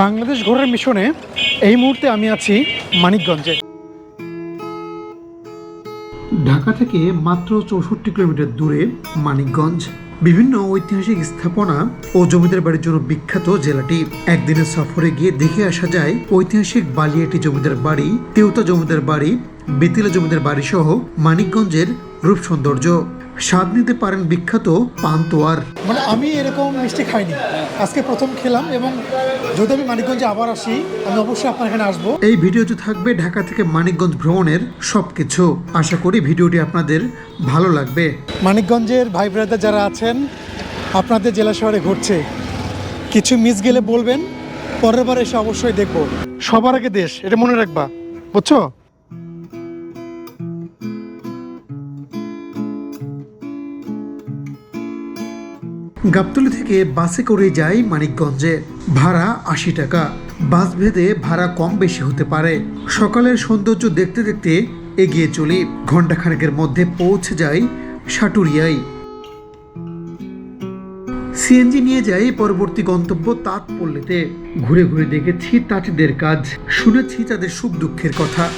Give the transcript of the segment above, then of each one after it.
বাংলাদেশ ঘোরার মিশনে এই মুহূর্তে আমি আছি মানিকগঞ্জে। ঢাকা থেকে মাত্র চৌষট্টি কিলোমিটার দূরে মানিকগঞ্জ। বিভিন্ন ঐতিহাসিক স্থাপনা ও জমিদার বাড়ির জন্য বিখ্যাত জেলাটি। একদিনের সফরে গিয়ে দেখে আসা যায়, ঐতিহাসিক বালিয়াটি জমিদার বাড়ি তেওতা জমিদার বাড়ি, বেতিলা জমিদার বাড়ি সহ মানিকগঞ্জের রূপ সৌন্দর্য। স্বাদ নিতে পারেন বিখ্যাত পান্তোয়ার। মানে আমি এরকম মিষ্টি খাইনি। আজকে প্রথম খেলাম এবং যদি আমি মানিকগঞ্জে আবার আসি আমি অবশ্যই আপনার এখানে আসব। এই ভিডিওতে থাকবে ঢাকা থেকে মানিকগঞ্জ ভ্রমণের সবকিছু। আশা করি ভিডিওটি আপনাদের ভালো লাগবে। মানিকগঞ্জের ভাই ব্রাদার যারা আছেন আপনাদের জেলা শহরে ঘুরছে কিছু মিস গেলে বলবেন পরের বার এসে অবশ্যই দেখব। সবার আগে দেশ এটা মনে রাখবা বুঝছ? গাবতলি থেকে বাসে করে যাই মানিকগঞ্জে। ভাড়া আশি টাকা। বাস ভেদে ভাড়া কম বেশি হতে পারে। সকালের সৌন্দর্য দেখতে দেখতে এগিয়ে চলি। ঘন্টাখানেকের মধ্যে পৌঁছে যাই সাটুরিয়ায়। সিএনজি নিয়ে যাই পরবর্তী গন্তব্য তাঁত পল্লীতে ঘুরে ঘুরে দেখেছি তাঁতিদের কাজ। শুনেছি তাদের সুখ দুঃখের কথা।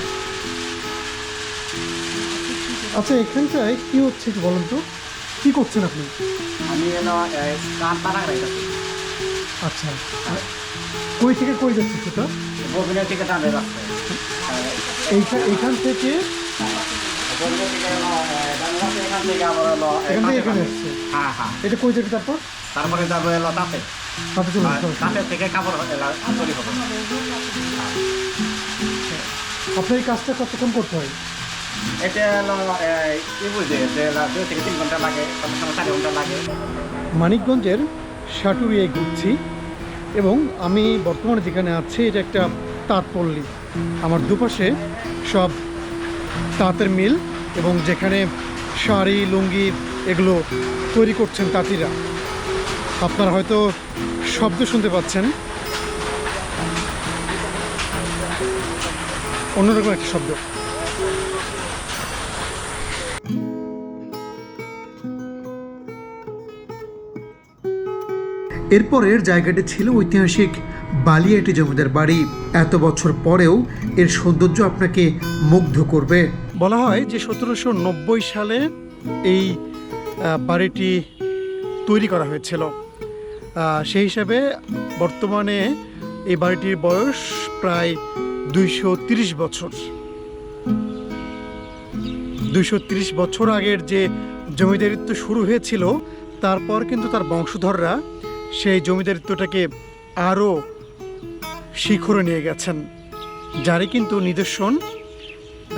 আচ্ছা এখানটায় কি হচ্ছে বলুন তো? কি করছেন আপনি? আমি হলো কান পাড়া রাখতেছি আচ্ছা। কই থেকে কই যাচ্ছে সেটা? ববিনের থেকে টানে রাস্তায়। এইখান এইখান থেকে? এখান থেকে এখান আসছে? হ্যাঁ হ্যাঁ। এটা কই তারপর? তারপরে যাব হলো তাতে। তাতে চলে আসতে তাতে। থেকে কাপড় আপনার এই কাজটা কতক্ষণ করতে হয়? এটা হলো তিন ঘণ্টা লাগে মানিকগঞ্জের সাটুরিয়ায় ঘুরছি এবং আমি বর্তমানে যেখানে আছি, এটা একটা তাঁত পল্লী। আমার দুপাশে সব তাঁতের মিল এবং যেখানে শাড়ি, লুঙ্গি এগুলো তৈরি করছেন তাঁতিরা। আপনারা হয়তো শব্দ শুনতে পাচ্ছেন। অন্যরকম একটা শব্দ। এরপরের জায়গাটি ছিল ঐতিহাসিক বালিয়াটি জমিদার বাড়ি। এত বছর পরেও এর সৌন্দর্য আপনাকে মুগ্ধ করবে। বলা হয় যে সতেরোশো নব্বই সালে এই বাড়িটি তৈরি করা হয়েছিল। সেই হিসাবে বর্তমানে এই বাড়িটির বয়স প্রায় দুইশো বছর। দুইশো বছর আগের যে জমিদারিত্ব শুরু হয়েছিল, তারপর কিন্তু তার বংশধররা সেই জমিদারিত্বটাকে আরও শিখরে নিয়ে গেছেন। যারই কিন্তু নিদর্শন।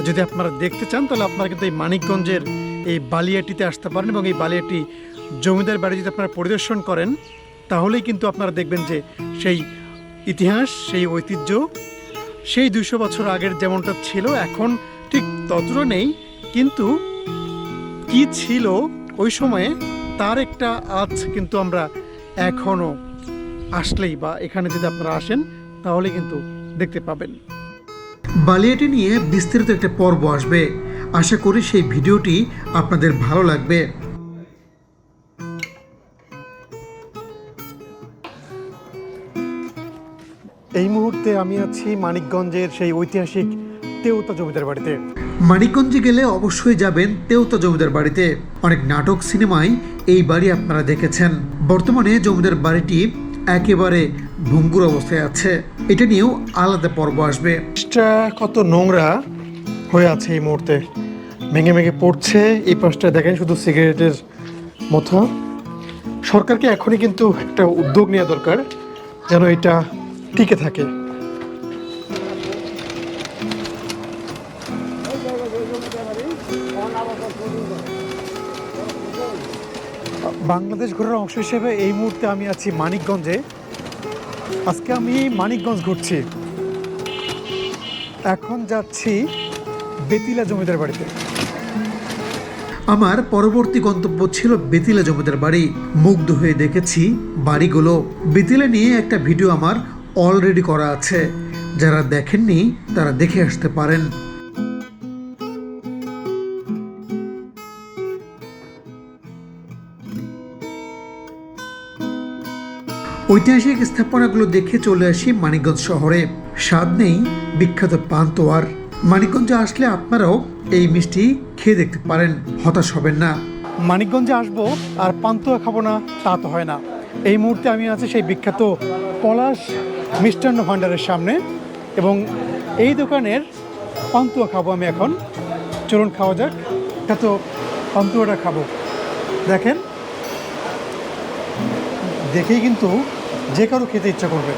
যদি আপনারা দেখতে চান, তাহলে আপনারা কিন্তু এই মানিকগঞ্জের এই বালিয়াটিতে আসতে পারেন এবং এই বালিয়াটি জমিদার বাড়ি যদি আপনারা পরিদর্শন করেন, তাহলেই কিন্তু আপনারা দেখবেন যে সেই ইতিহাস, সেই ঐতিহ্য, সেই দুশো বছর আগের যেমনটা ছিল, এখন ঠিক ততটা নেই। কিন্তু কি ছিল ওই সময়ে, তার একটা আজ কিন্তু আমরা এখনও আসলেই বা এখানে যদি আপনারা আসেন তাহলে কিন্তু দেখতে পাবেন। বালিয়াটি নিয়ে বিস্তারিত একটা পর্ব আসবে। আশা করি সেই ভিডিওটি আপনাদের ভালো লাগবে। এই মুহূর্তে আমি আছি মানিকগঞ্জের সেই ঐতিহাসিক তেওতা জমিদার বাড়িতে। মানিকগঞ্জে গেলে অবশ্যই যাবেন তেওতা জমিদার বাড়িতে। অনেক নাটক সিনেমায় এই বাড়ি আপনারা দেখেছেন। বর্তমানে জমিদার বাড়িটি একেবারে ভঙ্গুর অবস্থায় আছে। এটা নিয়েও আলাদা পর্ব আসবে। কত নোংরা হয়ে আছে এই মুহূর্তে। ভেঙে ভেঙে পড়ছে, এই পাশটা দেখেন শুধু সিগারেটের মতো। সরকারকে এখনই কিন্তু একটা উদ্যোগ নেওয়া দরকার, যেন এটা টিকে থাকে। বাংলাদেশ ঘোরার অংশ হিসেবে এই মুহূর্তে আমি আছি মানিকগঞ্জে। আজকে আমি মানিকগঞ্জ ঘুরছি। এখন যাচ্ছি বেতিলা জমিদার বাড়িতে। আমার পরবর্তী গন্তব্য ছিল বেতিলা জমিদার বাড়ি। মুগ্ধ হয়ে দেখেছি বাড়িগুলো। বেতিলা নিয়ে একটা ভিডিও আমার অলরেডি করা আছে। যারা দেখেননি, তারা দেখে আসতে পারেন। ঐতিহাসিক স্থাপনাগুলো দেখে চলে আসি মানিকগঞ্জ শহরে। স্বাদ নেই, বিখ্যাত পান্তোয়ার মানিকগঞ্জে আসলে আপনারাও এই মিষ্টি খেয়ে দেখতে পারেন, হতাশ হবেন না। মানিকগঞ্জে আসব আর পান্তুয়া খাব না, তা তো হয় না। এই মুহূর্তে আমি আছি সেই বিখ্যাত পলাশ মিষ্টান্ন ভাণ্ডারের সামনে এবং এই দোকানের পান্তুয়া খাব আমি এখন। চলুন খাওয়া যাক, তা তো পান্তুয়াটা খাব। দেখেন, দেখেই কিন্তু যে কারও খেতে ইচ্ছা করবে।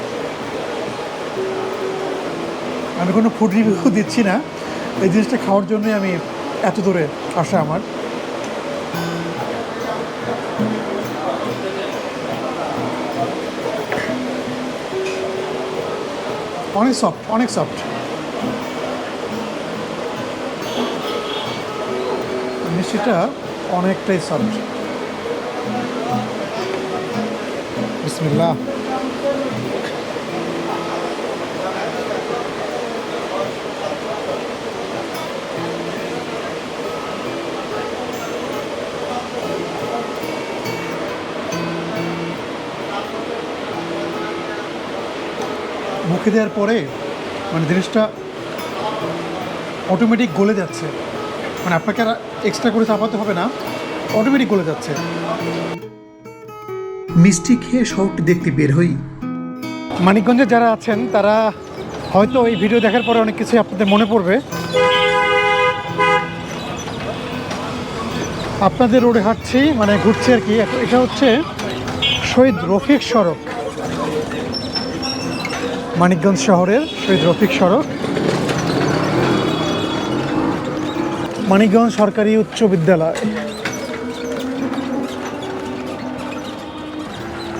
আমি কোনো ফুড রিভিউ দিচ্ছি না। এই জিনিসটা খাওয়ার জন্যই আমি এত দূরে আসা আমার। অনেক সফট অনেক সফট মিষ্টিটা অনেকটাই সফট বিসমিল্লাহ। মুখে দেওয়ার পরে মানে জিনিসটা অটোমেটিক গলে যাচ্ছে। মানে আপনাকে আর এক্সট্রা করে চাপাতে হবে না অটোমেটিক গলে যাচ্ছে। মিষ্টি খেয়ে শহরটি দেখতে বের হই। মানিকগঞ্জে যারা আছেন, তারা হয়তো এই ভিডিও দেখার পরে অনেক কিছুই আপনাদের মনে পড়বে। আপনাদের রোডে হাঁটছি মানে ঘুরছি আর কি। এটা হচ্ছে শহীদ রফিক সড়ক। মানিকগঞ্জ শহরের শহীদ রফিক সড়ক। মানিকগঞ্জ সরকারি উচ্চ বিদ্যালয়।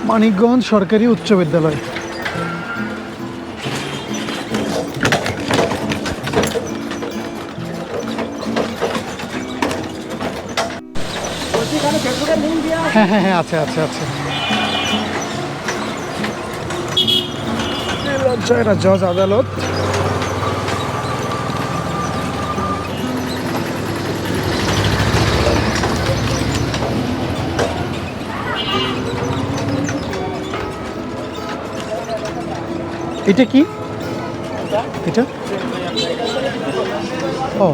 মানিকগঞ্জ সরকারি উচ্চ বিদ্যালয়। হ্যাঁ হ্যাঁ হ্যাঁ আছে আছে আছে। জজ আদালত এটা কি? এটা? ও।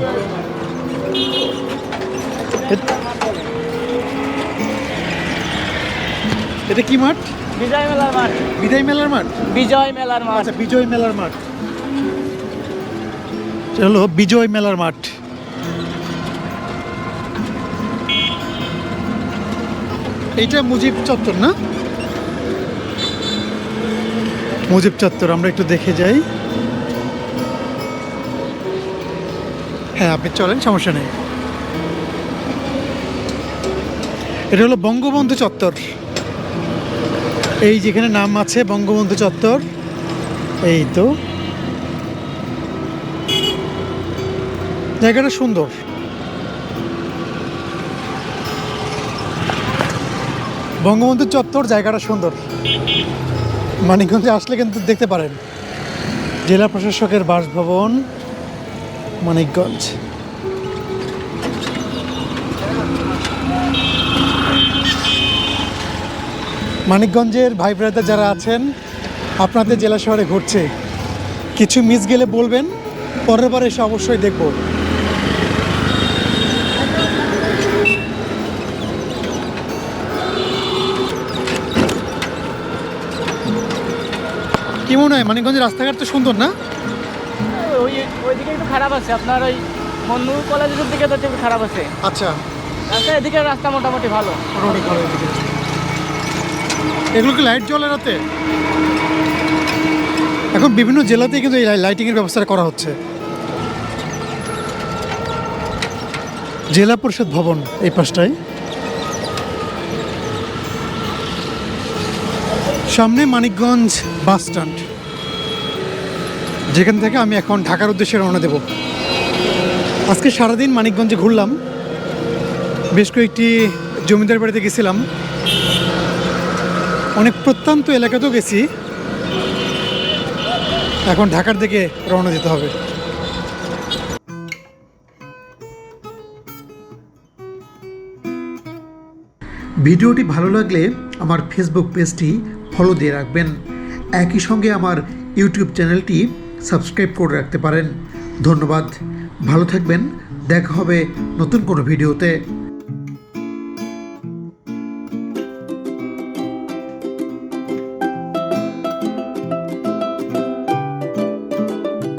এটা কি মাঠ? বিজয় মেলার মাঠ। বিজয় মেলার মাঠ? বিজয় মেলার মাঠ। আচ্ছা বিজয় মেলার মাঠ। চলো বিজয় মেলার মাঠ। এইটা মুজিব চত্বর না? মুজিব চত্বর, আমরা একটু দেখে যাই। হ্যাঁ আপনি চলেন, সমস্যা নেই। এটা হলো বঙ্গবন্ধু চত্বর। এই যেখানে নাম আছে বঙ্গবন্ধু চত্বর, এই তো। জায়গাটা সুন্দর। বঙ্গবন্ধু চত্বর, জায়গাটা সুন্দর। মানিকগঞ্জে আসলে কিন্তু দেখতে পারেন। জেলা প্রশাসকের বাসভবন মানিকগঞ্জ। মানিকগঞ্জের ভাই ব্রাদার যারা আছেন, আপনাদের জেলা শহরে ঘুরছে। কিছু মিস গেলে বলবেন, পরের বার এসে অবশ্যই দেখব। কি মনে হয় মানিকগঞ্জের রাস্তাঘাট তো সুন্দর না? ওই ওইদিকে একটু খারাপ আছে আপনার ওই মন্নু কলেজের দিকে তো একটু খারাপ আছে। আচ্ছা। রাস্তা এদিকে রাস্তা মোটামুটি ভালো। মোটামুটি ভালো এদিকে। এগুলো কি লাইট জ্বলে রাতে? এখন বিভিন্ন জেলাতেই কিন্তু এই লাইটিংয়ের ব্যবস্থা করা হচ্ছে। জেলা পরিষদ ভবন এই পাশটায়। সামনে মানিকগঞ্জ বাস স্ট্যান্ড যেখান থেকে আমি এখন ঢাকার উদ্দেশ্যে রওনা দেব। আজকে সারাদিন মানিকগঞ্জে ঘুরলাম। বেশ কয়েকটি জমিদার বাড়িতে গেছিলাম। অনেক প্রত্যন্ত এলাকাতেও গেছি। এখন ঢাকার দিকে রওনা দিতে হবে। ভিডিওটি ভালো লাগলে আমার ফেসবুক পেজটি ফলো দিয়ে রাখবেন। একই সঙ্গে আমার ইউটিউব চ্যানেলটি সাবস্ক্রাইব করে রাখতে পারেন। ধন্যবাদ। ভালো থাকবেন। দেখা হবে নতুন কোনো ভিডিওতে।